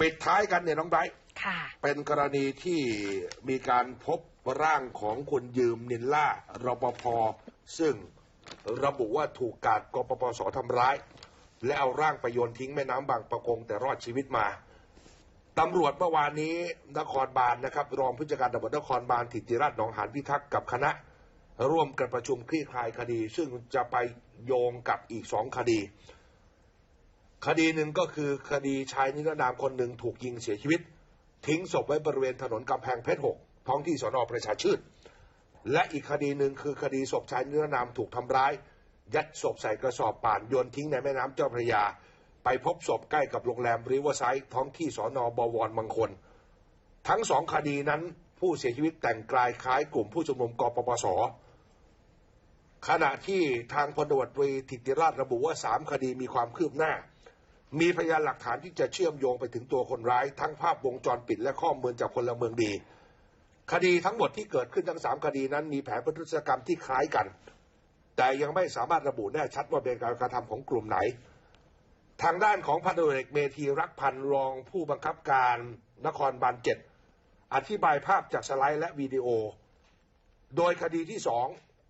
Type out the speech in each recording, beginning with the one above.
ปิดท้ายกันเนี่ยน้องไบรท์ค่ะ เป็นกรณีที่มีการพบร่างของคนยืมนินล่ารปภซึ่งระบุว่าถูกกาดกปปสทำร้าย และเอาร่างไปโยนทิ้งแม่น้ำบางประกงแต่รอดชีวิตมาตำรวจเมื่อวานนี้นครบาลนะครับ รองผู้จัดการตำรวจนครบาลถิติราชหนองหานพิทักษ์กับคณะ ร่วมกันประชุมคลี่คลายคดี ซึ่งจะไปโยงกับอีกสองคดี คดีหนึ่งก็คือคดีชายนิรนามคนหนึ่งถูกยิงเสียชีวิต ทิ้งศพไว้บริเวณถนนกำแพงเพชรหกท้องที่สอนอประชาชื่น และอีกคดีหนึ่งคือคดีศพชายนิรนามถูกทำร้าย ยัดศพใส่กระสอบป่านโยนทิ้งในแม่น้ำเจ้าพระยา ไปพบศพใกล้กับโรงแรมริเวอร์ไซด์ท้องที่สอนอบวรบางคน ทั้งสองคดีนั้นผู้เสียชีวิตแต่งกายคล้ายกลุ่มผู้ชุมนุมกปปสขณะที่ทางพลตำรวจตรีธิติราชระบุว่าสามคดีมีความคืบหน้า มีพยานหลักฐานที่จะเชื่อมโยงไปถึงตัวคนร้าย ทั้งภาพวงจรปิดและข้อมูลจากพลเมืองดี คดีทั้งหมดที่เกิดขึ้นทั้งสามคดีนั้นมีแผนประทุษกรรมที่คล้ายกัน แต่ยังไม่สามารถระบุแน่ชัดว่าเป็นการกระทำของกลุ่มไหน ทางด้านของพันตำรวจเอกเมธีรักพันรองผู้บังคับการนครบาลเจ็ดอธิบายภาพจากสไลด์และวิดีโอ โดยคดีที่สอง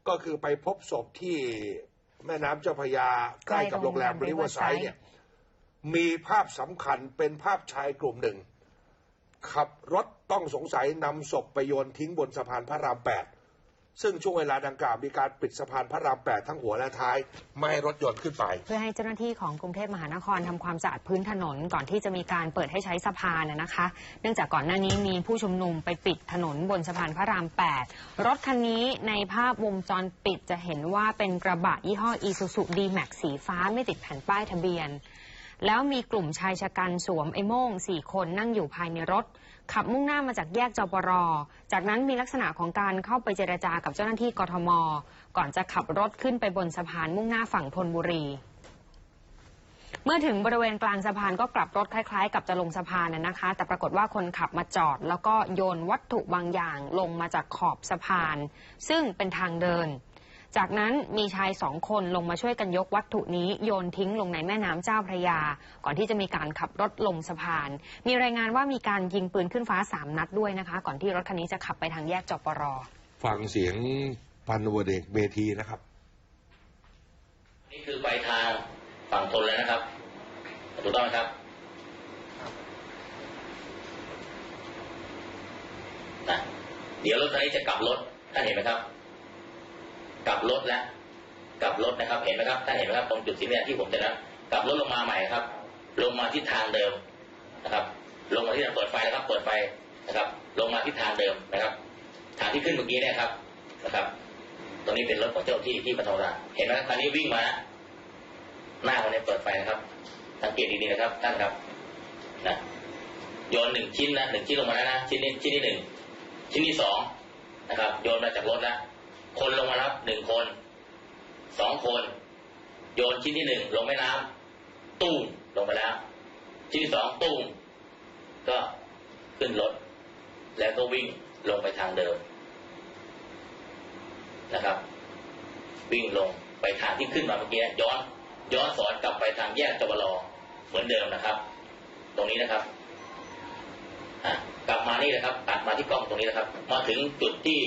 ก็คือไปพบศพที่แม่น้ำเจ้าพระยาใกล้กับโรงแรมริเวอร์ไซด์เนี่ย มีภาพสำคัญเป็นภาพชายกลุ่มหนึ่ง ขับรถต้องสงสัยนำศพไปโยนทิ้งบนสะพานพระรามแปดซึ่งช่วงเวลาดังกล่าวมีการปิดสะพานพระรามแปดทั้งหัวและท้าย ไม่ให้รถยนต์ขึ้นไป เพื่อให้เจ้าหน้าที่ของกรุงเทพมหานครทำความสะอาดพื้นถนนก่อนที่จะมีการเปิดให้ใช้สะพานนะคะ เนื่องจากก่อนหน้านี้มีผู้ชุมนุมไปปิดถนนบนสะพานพระราม8รถคันนี้ในภาพวงจรปิดจะเห็นว่าเป็นกระบะยี่ห้อ Isuzu D-Max สีฟ้าไม่ติดแผ่นป้ายทะเบียน แล้วมีกลุ่มชายชะกันสวมไอ้โม่งสี่คนนั่งอยู่ภายในรถ ขับมุ่งหน้ามาจากแยกจปร จากนั้นมีลักษณะของการเข้าไปเจรจากับเจ้าหน้าที่กทม ก่อนจะขับรถขึ้นไปบนสะพานมุ่งหน้าฝั่งธนบุรีเมื่อถึงบริเวณกลางสะพานก็กลับรถคล้ายๆ กับจะลงสะพานนะนะคะ แต่ปรากฏว่าคนขับมาจอด แล้วก็โยนวัตถุบางอย่างลงมาจากขอบสะพาน ซึ่งเป็นทางเดิน จากนั้นมีชายสองคนลงมาช่วยกันยกวัตถุนี้โยนทิ้งลงในแม่น้ำเจ้าพระยา ก่อนที่จะมีการขับรถลงสะพาน มีรายงานว่ามีการยิงปืนขึ้นฟ้าสามนัดด้วยนะคะ ก่อนที่รถคันนี้จะขับไปทางแยกจปรฟังเสียงพันตำรวจเอกเมธีนะครับ นี่คือไปทางฝั่งทนแล้วนะครับถูกต้องไหมครับนะเดี๋ยวรถคันนี้จะกลับรถท่านเห็นไหมครับ กลับรถแล้วกลับรถนะครับ เห็นไหมครับท่านเห็นไหมครับตรงจุดสีแดงที่ผมจะนะกลับรถลงมาใหม่ครับ ลงมาที่ทางเดิมนะครับ ลงมาที่ทางเปิดไฟนะครับ เปิดไฟนะครับ ลงมาที่ทางเดิมนะครับ ทางที่ขึ้นเมื่อกี้เนี่ยครับนะครับ ตรงนี้เป็นรถของเจ้าที่ที่ปฐมราเห็นไหมครับคันนี้วิ่งมา หน้าวันนี้เปิดไฟนะครับ สังเกตดีๆนะครับท่านครับนะโยนหนึ่งชิ้นนะหนึ่งชิ้นลงมาแล้วนะชิ้นนี้ชิ้นที่หนึ่งชิ้นที่สองนะครับ โยนมาจากรถแล้ว คนลงมาแล้วหนึ่งคนสองคน โยนชิ้นที่หนึ่งลงแม่น้ำตุ้มลงไปแล้ว ชิ้นที่สองตุ้มก็ขึ้นรถ แล้วก็วิ่งลงไปทางเดิมนะครับ วิ่งลงไปทางที่ขึ้นมาเมื่อกี้ย้อนย้อนสอนกลับไปทางแยกจวรเหมือนเดิมนะครับ ตรงนี้นะครับกลับมานี่นะครับตัดมาที่กล้องตรงนี้นะครับ มาถึงจุดที่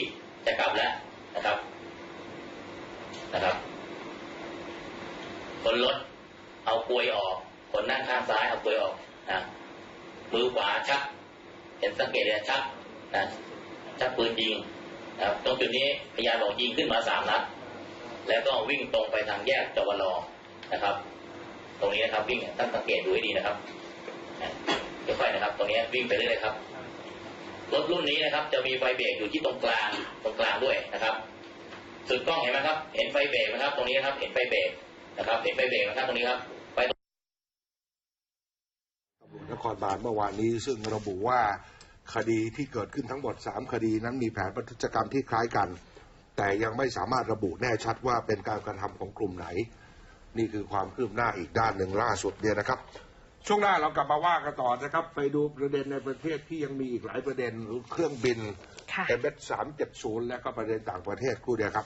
จะกลับแล้ว นะครับนะครับ คนรถเอากลวยออก คนนั่งข้างซ้ายเอากลวยออกนะมือขวาชัก เห็นสังเกตเลยชักนะชักปืนยิงนะครับตรงจุดนี้พยานบอกยิงขึ้นมาสามนัดแล้วก็วิ่งตรงไปทางแยกจวรอนะครับ ตรงนี้นะครับวิ่งท่านสังเกตดูให้ดีนะครับค่อยๆนะครับ ตรงนี้วิ่งไปเรื่อยๆครับ รถรุ่นนี้นะครับ จะมีไฟเบรกอยู่ที่ตรงกลางตรงกลางด้วยนะครับสุดกล้องเห็นไหมครับ เห็นไฟเบรกไหมครับ ตรงนี้นะครับ เห็นไฟเบรกนะครับ เห็นไฟเบรกนะครับตรงนี้ครับไฟตำรวจนครบาลเมื่อวานนี้ ซึ่งระบุว่าคดีที่เกิดขึ้นทั้งหมด 3 คดีนั้นมีแผนประทุษกรรมที่คล้ายกัน แต่ยังไม่สามารถระบุแน่ชัดว่าเป็นการกระทำของกลุ่มไหน นี่คือความคืบหน้าอีกด้านหนึ่งล่าสุดเนี่ยนะครับ ช่วงหน้าเรากลับมาว่ากันต่อนะครับ ไปดูประเด็นในประเทศที่ยังมีอีกหลายประเด็นเครื่องบินค่ะเอเสามเจ็ดศูนย์และก็ประเด็นต่างประเทศครู่เดียวครับ